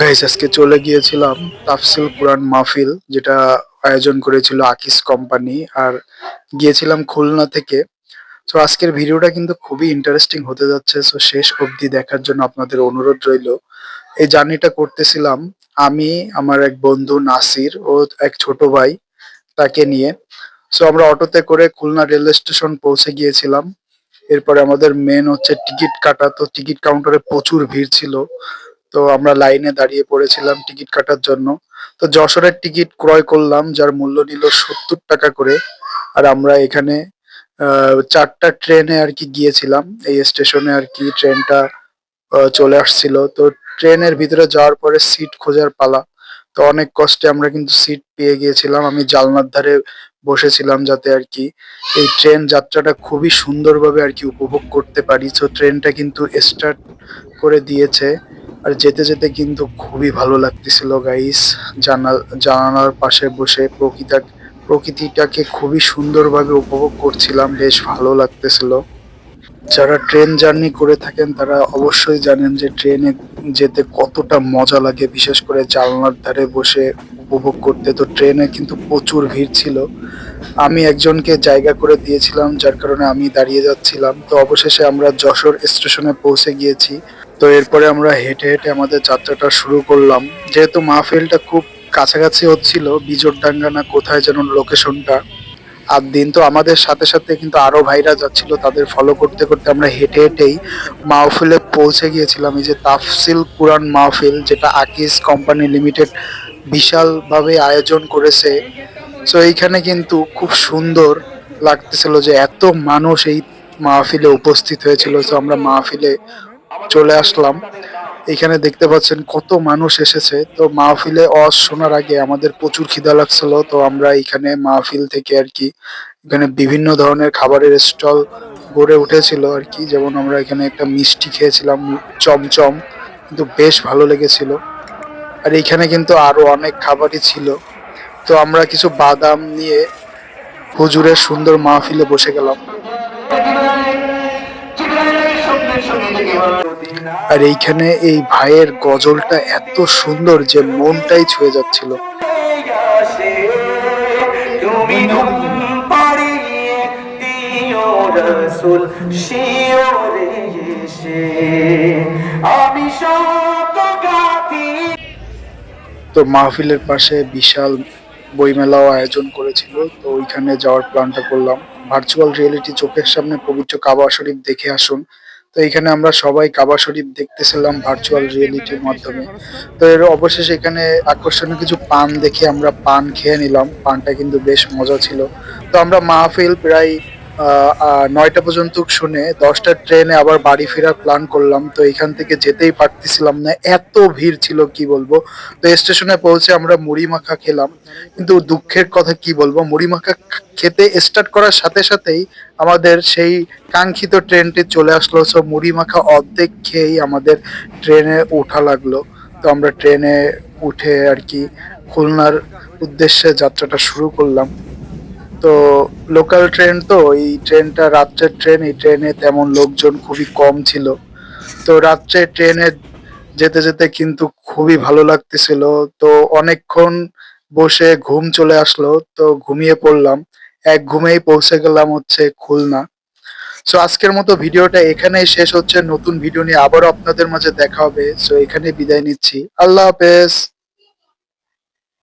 Guys আজকে চলে গিয়েছিলাম তাফসিল কুরআন মাহফিল, যেটা আয়োজন করেছিল আকিস কোম্পানি আর গিয়েছিলাম খুলনা থেকে। তো আজকের ভিডিওটা কিন্তু খুবই ইন্টারেস্টিং হতে যাচ্ছে সো শেষ অবধি দেখার জন্য আপনাদের অনুরোধ রইল। এই জার্নিটা করতেছিলাম আমি, আমার এক বন্ধু নাসির ও এক ছোট ভাই তাকে নিয়ে। সো আমরা অটোতে করে খুলনা রেলওয়ে স্টেশন পৌঁছে গিয়েছিলাম। এরপরে আমাদের মেন হচ্ছে টিকিট কাটা, তো টিকিট কাউন্টারে প্রচুর ভিড় ছিল। তো আমরা লাইনে দাঁড়িয়ে পড়েছিলাম টিকিট কাটার জন্য। তো যশোরের টিকিট ক্রয় করলাম, যার মূল্য নিল সত্তর টাকা করে। আর আমরা এখানে চারটা ট্রেনে আর কি গিয়েছিলাম। এই স্টেশনে আর কি ট্রেনটা চলে আসছিল। তো ট্রেনের ভিতরে যাওয়ার পরে সিট খোঁজার পালা। তো অনেক কষ্টে আমরা কিন্তু সিট পেয়ে গিয়েছিলাম। আমি জালনার ধারে বসেছিলাম যাতে আর কি এই ট্রেন যাত্রাটা খুবই সুন্দরভাবে আর কি উপভোগ করতে পারি। তো ট্রেনটা কিন্তু স্টার্ট করে দিয়েছে। আর যেতে যেতে কিন্তু খুবই ভালো লাগতেছিল গাইস জানাল, জানালার পাশে বসে প্রকৃতা, প্রকৃতিটাকে খুবই সুন্দরভাবে উপভোগ করছিলাম, বেশ ভালো লাগতেছিল। যারা ট্রেন জার্নি করে থাকেন, তারা অবশ্যই জানেন যে ট্রেনে যেতে কতটা মজা লাগে, বিশেষ করে জানলার ধারে বসে উপভোগ করতে। তো ট্রেনে কিন্তু প্রচুর ভিড় ছিল। আমি একজনকে জায়গা করে দিয়েছিলাম, যার কারণে আমি দাঁড়িয়ে যাচ্ছিলাম। তো অবশেষে আমরা যশোর স্টেশনে পৌঁছে গিয়েছি। তো এরপরে আমরা হেঁটে হেঁটে আমাদের যাত্রাটা শুরু করলাম। যেহেতু মাহফিলটা খুব কাছাকাছি হচ্ছিল বিজোরডাঙ্গা না কোথায় যেন লোকেশনটা আর দিন তো আমাদের সাথে সাথে কিন্তু আরও ভাইরা যাচ্ছিল, তাদের ফলো করতে করতে আমরা হেঁটে হেঁটেই মাহফিলে পৌঁছে গিয়েছিলাম। এই যে তাফসিল কুরআন মাহফিল, যেটা আকিস কোম্পানি লিমিটেড বিশালভাবে আয়োজন করেছে। তো এইখানে কিন্তু খুব সুন্দর লাগতেছিল যে এত মানুষ এই মাহফিলে উপস্থিত হয়েছিল। তো আমরা মাহফিলে চলে আসলাম। এখানে দেখতে পাচ্ছেন কত মানুষ এসেছে। তো মাহফিলে অস শোনার আগে আমাদের প্রচুর খিদা লাগছিল তো আমরা এখানে মাহফিল থেকে আর কি এখানে বিভিন্ন ধরনের খাবারের স্টল গড়ে উঠেছিল আর কি। যেমন আমরা এখানে একটা মিষ্টি খেয়েছিলাম চমচম কিন্তু বেশ ভালো লেগেছিল। আর এখানে কিন্তু আরও অনেক খাবারই ছিল। তো আমরা কিছু বাদাম নিয়ে হুজুরের সুন্দর মাহফিলে বসে গেলাম। আর এইখানে এই ভাইয়ের গজলটা এত সুন্দর যে মনটাই ছুঁয়ে যাচ্ছিল। তো মাহফিলের পাশে বিশাল বইমেলাও আয়োজন করেছিল তো ওইখানে যাওয়ার প্ল্যানটা করলাম। ভার্চুয়াল রিয়েলিটি চোখের সামনে পবিত্র কাবা শরীফ দেখে আসুন। তো এখানে আমরা সবাই কাবা শরীফ দেখতেছিলাম ভার্চুয়াল রিয়েলিটির মাধ্যমে। তো এর অবশেষে এখানে আকর্ষণীয় কিছু পান দেখে আমরা পান খেয়ে নিলাম। পানটা কিন্তু বেশ মজা ছিল। তো আমরা মাহফিল প্রায় নয়টা পর্যন্ত শুনে দশটা ট্রেনে আবার বাড়ি ফেরার প্ল্যান করলাম। তো এখান থেকে যেতেই পারতেছিলাম না। এত ভিড় ছিল, কি বলব? তো স্টেশনে পৌঁছে আমরা মুড়ি মাখা খেলাম। কিন্তু দুঃখের কথা কি বলব? মুড়ি মাখা খেতে স্টার্ট করার সাথে সাথেই আমাদের সেই কাঙ্ক্ষিত ট্রেনটি চলে আসলো। সো মুড়ি মাখা অর্ধেক খেয়েই আমাদের ট্রেনে ওঠা লাগল। তো আমরা ট্রেনে উঠে আর কি খুলনার উদ্দেশ্যে যাত্রাটা শুরু করলাম। তো লোকাল ট্রেন তো, এই ট্রেনটা রাত্রের ট্রেন এই ট্রেনে তেমন লোকজন খুবই কম ছিল। তো রাত্রে ট্রেনে যেতে যেতে কিন্তু খুবই ভালো লাগতেছিল। তো অনেকক্ষণ বসে ঘুম চলে আসলো, তো ঘুমিয়ে পড়লাম। এক ঘুমেই পৌঁছে গেলাম হচ্ছে খুলনা। সো আজকের মতো ভিডিওটা এখানেই শেষ হচ্ছে। নতুন ভিডিও নিয়ে আবারও আপনাদের মাঝে দেখা হবে। সো এখানে বিদায় নিচ্ছি। আল্লাহ হাফেজ।